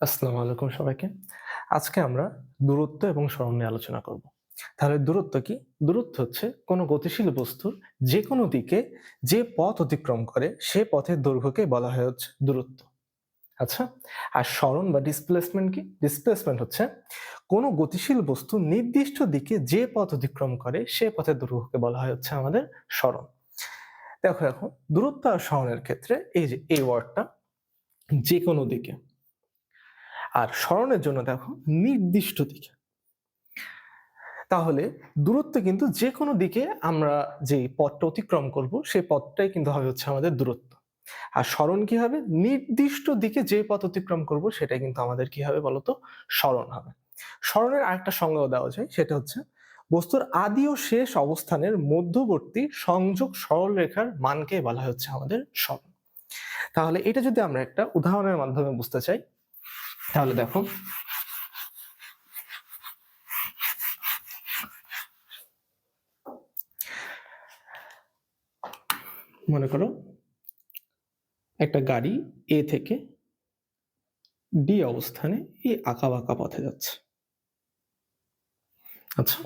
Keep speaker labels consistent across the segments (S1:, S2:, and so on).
S1: আসসালামু আলাইকুম সবাইকে। আজকে আমরা দূরত্ব এবং সরণ নিয়ে আলোচনা করব। তাহলে দূরত্ব কি? দূরত্ব হচ্ছে কোনো গতিশীল বস্তুর যে কোনো দিকে যে পথ অতিক্রম করে, সে পথের দৈর্ঘ্যকে বলা হয় হচ্ছে দূরত্ব। আচ্ছা আর সরণ বা ডিসপ্লেসমেন্ট কি? ডিসপ্লেসমেন্ট হচ্ছে কোনো গতিশীল বস্তু নির্দিষ্ট দিকে যে পথ অতিক্রম করে, সে পথের দৈর্ঘ্যকে বলা হয় হচ্ছে আমাদের সরণ দেখো এখন, দূরত্ব আর সরণের ক্ষেত্রে এই যে, এই ওয়ার্ডটা যে কোনো দিকে আর স্মরণের জন্য দেখো নির্দিষ্ট দিকে। তাহলে দূরত্ব কিন্তু যে কোনো দিকে আমরা যে পথটা অতিক্রম করব, সেই পথটাই কিন্তু হবে হচ্ছে আমাদের দূরত্ব। আর স্মরণ কি হবে? নির্দিষ্ট দিকে যে পথ অতিক্রম করব, সেটাই কিন্তু আমাদের কি হবে বলতো? স্মরণ হবে। স্মরণের আরেকটা সংজ্ঞাও দেওয়া যায়, সেটা হচ্ছে বস্তুর আদি ও শেষ অবস্থানের মধ্যবর্তী সংযোগ সরল রেখার মানকে বলা হচ্ছে আমাদের স্মরণ। তাহলে এটা যদি আমরা একটা উদাহরণের মাধ্যমে বুঝতে চাই তাহলে দেখো। মনে করো একটা গাড়ি এ থেকে ডি অবস্থানে এই আঁকা বাঁকা পথে যাচ্ছে। আচ্ছা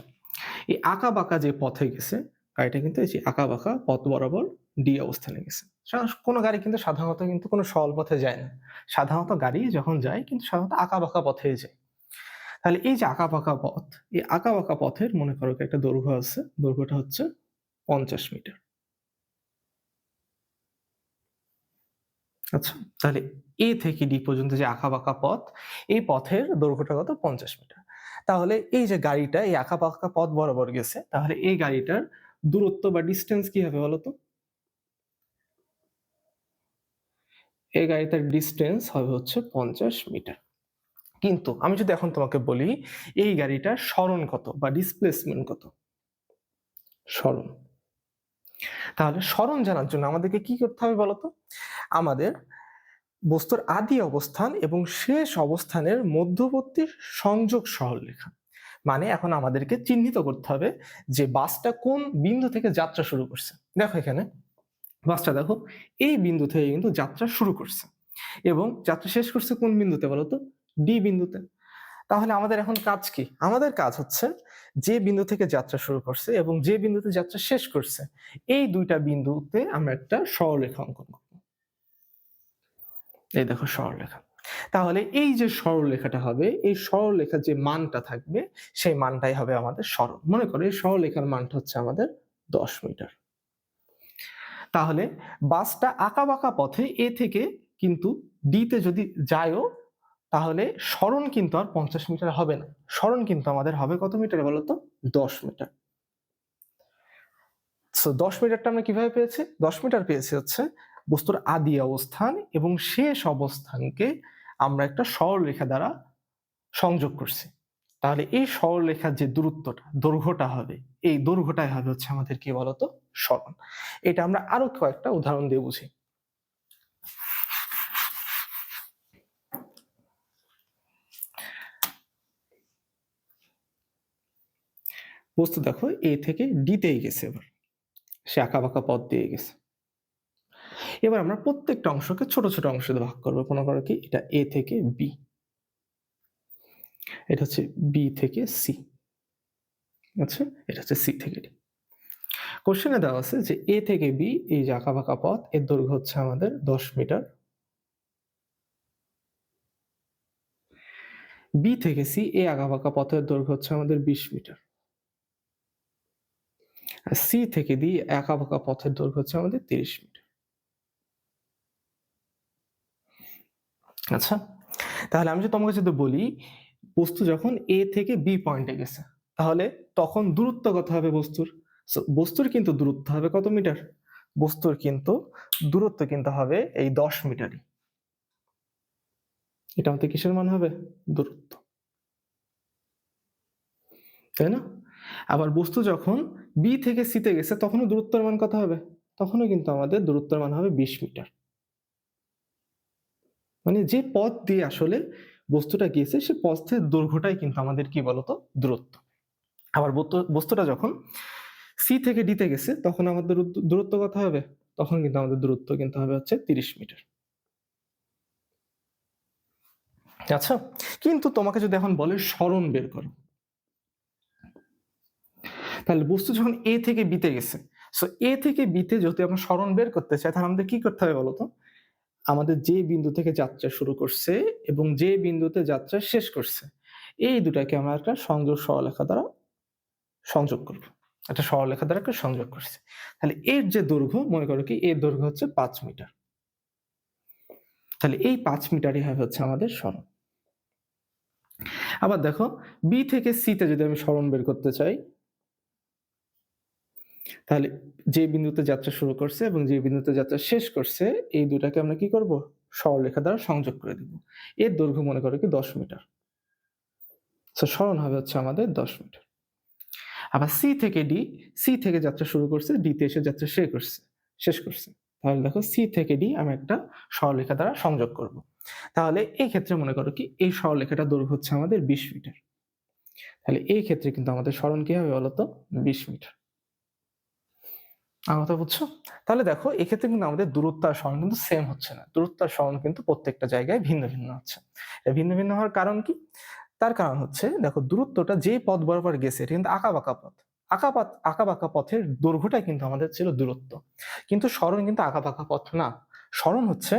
S1: এই আঁকা বাঁকা যে পথে গেছে, গাড়িটা কিন্তু এই আঁকা বাঁকা পথ বরাবর ডি অবস্থানে গেছে। কোনো গাড়ি কিন্তু সাধারণত কিন্তু কোনো সরল পথে যায় না। সাধারণত গাড়ি যখন যায় কিন্তু সাধারণত আঁকা বাঁকা পথে যায়। তাহলে এই যে আঁকা বাঁকা পথ, এই আঁকা বাঁকা পথের মনে করো একটা দৈর্ঘ্য আছে, দৈর্ঘ্যটা হচ্ছে পঞ্চাশ মিটার। আচ্ছা তাহলে এ থেকে ডি পর্যন্ত যে আঁকা বাঁকা পথ, এই পথের দৈর্ঘ্যটা কত? পঞ্চাশ মিটার। তাহলে এই যে গাড়িটা, এই আঁকা বাঁকা পথ বরাবর গেছে, তাহলে এই গাড়িটার দূরত্ব বা ডিস্টেন্স কি হবে বলতো? এই গাড়িটার ডিস্টেন্স হবে হচ্ছে পঞ্চাশ মিটার কিন্তু আমি যদি এখন তোমাকে বলি, এই গাড়িটার সরণ কত বা ডিসপ্লেসমেন্ট কত? সরণ। তাহলে সরণ জানার জন্য আমাদেরকে কি করতে হবে বলতো? আমাদের বস্তুর আদি অবস্থান এবং শেষ অবস্থানের মধ্যবর্তী সংযোগ সরলরেখা। মানে এখন আমাদেরকে চিহ্নিত করতে হবে যে বাসটা কোন বিন্দু থেকে যাত্রা শুরু করছে। দেখো এখানে। বাসটা দেখো এই বিন্দু থেকে কিন্তু যাত্রা শুরু করছে। এবং যাত্রা শেষ করছে কোন বিন্দুতে বলতো? ডি বিন্দুতে। তাহলে আমাদের এখন কাজ কি? আমাদের কাজ হচ্ছে যে বিন্দু থেকে যাত্রা শুরু করছে এবং যে বিন্দুতে যাত্রা শেষ করছে, এই দুইটা বিন্দুতে আমরা একটা সরলরেখা অঙ্কন করব। এই দেখো সরলরেখা। তাহলে এই যে সরলরেখাটা হবে, এই সরলরেখার যে মানটা থাকবে, সেই মানটাই হবে আমাদের সরল। মনে করো এই সরলরেখার মানটা হচ্ছে আমাদের দশ মিটার। তাহলে বাসটা আঁকা বাঁকা পথে এ থেকে কিন্তু ডিতে যদি যায়ও, তাহলে সরণ কিন্তু আর পঞ্চাশ মিটার হবে না। সরণ কিন্তু আমাদের হবে কত মিটার বলতো দশ মিটার। সো দশ মিটারটা আমরা কীভাবে পেয়েছি? দশ মিটার পেয়েছি হচ্ছে বস্তুর আদি অবস্থান এবং শেষ অবস্থানকে আমরা একটা সরলরেখা দ্বারা সংযোগ করছি। তাহলে এই সরলরেখার যে দূরত্বটা, দৈর্ঘ্যটা হবে, এই দৈর্ঘ্যটাই হবে হচ্ছে আমাদের কি বলতো? সরণ। এটা আমরা আরও কয়েকটা উদাহরণ দিয়ে বুঝি। বস্তু দেখো, এ থেকে ডিতেই গেছে এবার। সে আঁকা বাঁকা পথ দিয়ে গেছে। এবার আমরা প্রত্যেকটা অংশকে ছোট ছোট অংশে ভাগ করব। কোনো করো কি, এটা এ থেকে বি এটা হচ্ছে বি থেকে সি আচ্ছা এটা হচ্ছে সি থেকে ডি কোশ্চেনে দেওয়া আছে যে এ থেকে বি এই যে আঁকা বাঁকা পথ, এর দৈর্ঘ্য হচ্ছে আমাদের দশ মিটার। বি থেকে সি এই আঁকা বাঁকা পথের দৈর্ঘ্য হচ্ছে আমাদের বিশ মিটার। সি থেকে ডি আঁকা বাঁকা পথের দৈর্ঘ্য হচ্ছে আমাদের তিরিশ মিটার। আচ্ছা তাহলে আমি যদি তোমাকে যদি বলি বস্তু যখন এ থেকে বি পয়েন্টে গেছে, তাহলে তখন দূরত্ব কত হবে বস্তুর? বস্তুর কিন্তু দূরত্ব হবে কত মিটার? বস্তুর কিন্তু দূরত্ব কিন্তু হবে এই দশ মিটারই। এটা আমাদের কিসের মান হবে? দূরত্ব। তাই না? আবার বস্তু যখন বি থেকে সিতে গেছে, তখনও দূরত্বের মান কত হবে? তখনও কিন্তু আমাদের দূরত্বের মান হবে বিশ মিটার। মানে যে পথ দিয়ে আসলে বস্তুটা গিয়েছে, সে পথের দৈর্ঘ্যটাই কিন্তু আমাদের কি বলতো? দূরত্ব। আবার বস্তুটা যখন সি থেকে ডিতে গেছে, তখন আমাদের দূরত্ব- কত হবে? তখন কিন্তু আমাদের দূরত্ব কিন্তু হবে হচ্ছে তিরিশ মিটার। আচ্ছা কিন্তু তোমাকে যদি এখন বলে স্মরণ বের করো, তাহলে বস্তু যখন এ থেকে বিতে গেছে সো এ থেকে বিতে যদি আমরা স্মরণ বের করতে চাই, তাহলে আমাদের কি করতে হবে বলতো? আমাদের যে বিন্দু থেকে যাত্রা শুরু করছে এবং যে বিন্দুতে যাত্রা শেষ করছে, এই দুটাকে আমরা একটা সংযোগ সরলরেখা দ্বারা সংযোগ করব। একটা সরলেখা দ্বারা একটা সংযোগ করছে। তাহলে এর যে দৈর্ঘ্য, মনে করো কি, এর দৈর্ঘ্য হচ্ছে পাঁচ মিটার। তাহলে এই পাঁচ মিটারই হবে হচ্ছে আমাদের সরণ। আবার দেখো বি থেকে সিতে যদি আমি সরণ বের করতে চাই তাহলে যে বিন্দুতে যাত্রা শুরু করছে এবং যে বিন্দুতে যাত্রা শেষ করছে, এই দুটাকে আমরা কি করব? সরলরেখা দ্বারা সংযোগ করে দিব। এর দৈর্ঘ্য মনে করো কি দশ মিটার। তো সরণ হবে হচ্ছে আমাদের দশ মিটার। আবার সি থেকে ডি সি থেকে যাত্রা শুরু করছে ডিতে এসে যাত্রা শেষ করছে শেষ করছে। তাহলে দেখো সি থেকে ডি আমি একটা সরলরেখা দ্বারা সংযোগ করব। তাহলে এই ক্ষেত্রে মনে করো কি, এই সরলরেখাটা দৈর্ঘ্য হচ্ছে আমাদের বিশ মিটার। তাহলে এই ক্ষেত্রে কিন্তু আমাদের সরণ কি হবে বলতো? বিশ মিটার। আমার কথা বুঝছ? তাহলে দেখো, এক্ষেত্রে কিন্তু আমাদের দূরত্ব আর সরণ কিন্তু সেম হচ্ছে না। দূরত্ব আর সরণ কিন্তু প্রত্যেকটা জায়গায় ভিন্ন ভিন্ন হচ্ছে। ভিন্ন ভিন্ন হওয়ার কারণ কি? তার কারণ হচ্ছে, দেখো, দূরত্বটা যে পথ বরাবর গেছে, এটা কিন্তু আঁকা বাঁকা পথ। আঁকা পাত আঁকা বাঁকা পথের দৈর্ঘ্যটাই কিন্তু আমাদের ছিল দূরত্ব। কিন্তু সরণ কিন্তু আঁকা বাঁকা পথ না। সরণ হচ্ছে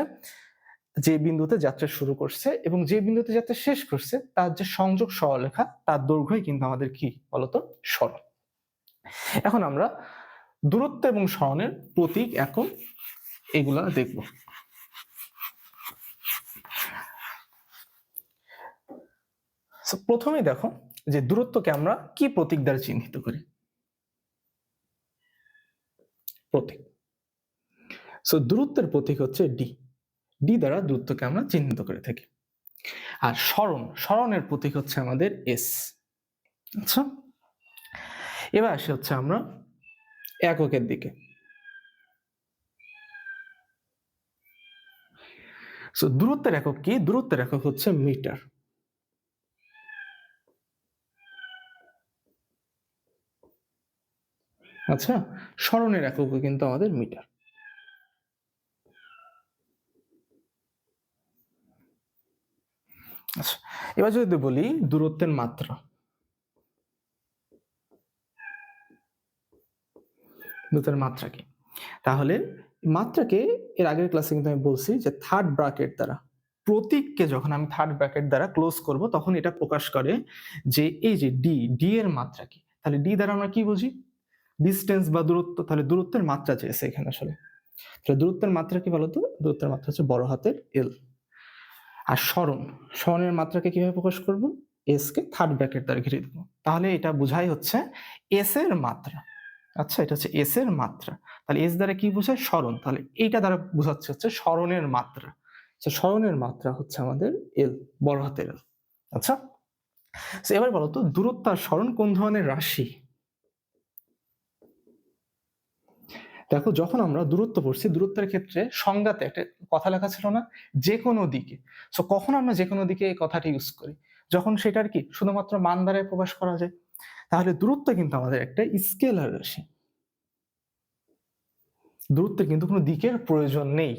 S1: যে বিন্দুতে যাত্রা শুরু করছে এবং যে বিন্দুতে যাত্রা শেষ করছে, তার যে সংযোগ সরলরেখা, তার দৈর্ঘ্যই কিন্তু আমাদের কি বলতো? সরণ এখন আমরা দূরত্ব এবং সরণের প্রতীক এখন এগুলা দেখব। So, প্রথমেই দেখো যে দূরত্বকে আমরা কি প্রতীক দ্বারা চিহ্নিত করি? প্রতীক। সো দূরত্বের প্রতীক হচ্ছে ডি ডি দ্বারা দূরত্বকে আমরা চিহ্নিত করে থাকি। আর স্মরণ স্মরণের প্রতীক হচ্ছে আমাদের এস আচ্ছা? এবার আসি হচ্ছে আমরা এককের দিকে। দূরত্বের একক কি? দূরত্বের একক হচ্ছে মিটার। আচ্ছা স্মরণের এককও কিন্তু আমাদের মিটার। আচ্ছা এবার যদি বলি দূরত্বের মাত্রা। দূরত্বের মাত্রা কি তাহলে মাত্রাকে এর আগের ক্লাসে কিন্তু আমি বলছি যে থার্ড ব্র্যাকেট দ্বারা। প্রতীককে যখন আমি থার্ড ব্র্যাকেট দ্বারা ক্লোজ করব, তখন এটা প্রকাশ করে যে এই যে ডি ডি এর মাত্রা কি তাহলে ডি দ্বারা আমরা কি বুঝি? ডিস্টেন্স বা দূরত্ব, তাহলে দূরত্বের মাত্রা চেয়েছে এখানে আসলে। তাহলে দূরত্বের মাত্রা কি বলতো? দূরত্বের মাত্রা হচ্ছে বড় হাতের এল আর স্মরণ স্মরণের মাত্রাকে কীভাবে প্রকাশ করব? এস কে থার্ড ব্র্যাকেট দ্বারা ঘিরে দেবো। তাহলে এটা বোঝাই হচ্ছে এস এর মাত্রা। আচ্ছা এটা হচ্ছে এস এর মাত্রা। তাহলে এস দ্বারা কি বোঝায়? স্মরণ। তাহলে এইটা দ্বারা বোঝাচ্ছে হচ্ছে স্মরণের মাত্রা। স্মরণের মাত্রা হচ্ছে আমাদের এল বড় হাতের এল আচ্ছা? তো এবার বলো তো, দূরত্ব আর স্মরণ কোন ধরনের রাশি? দেখো, যখন আমরা দূরত্ব পড়ছি, দূরত্বের ক্ষেত্রে সংজ্ঞাতে একটা কথা লেখা ছিল না যে কোনো দিকে। সো কখন আমরা যে কোনো দিকে এই কথাটি ইউজ করি? যখন সেটার কি? শুধুমাত্র মান দ্বারা প্রকাশ করা যায়। তাহলে দূরত্ব কিন্তু আমাদের একটা স্কেলার রাশি। দূরত্বের কিন্তু কোনো দিকের প্রয়োজন নেই।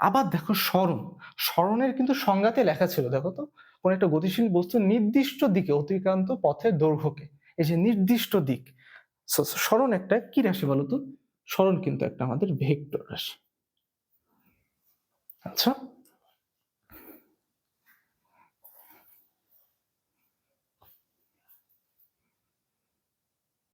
S1: আবার দেখো স্মরণ। স্মরণের কিন্তু সংজ্ঞাতে লেখা ছিল, দেখো তো, কোন একটা গতিশীল বস্তু নির্দিষ্ট দিকে, অতিক্রান্ত পথের দৈর্ঘ্যকে, এই যে নির্দিষ্ট দিক। স্মরণ একটা কি রাশি বলতো স্মরণ কিন্তু একটা আমাদের ভেক্টর রাশি। আচ্ছা?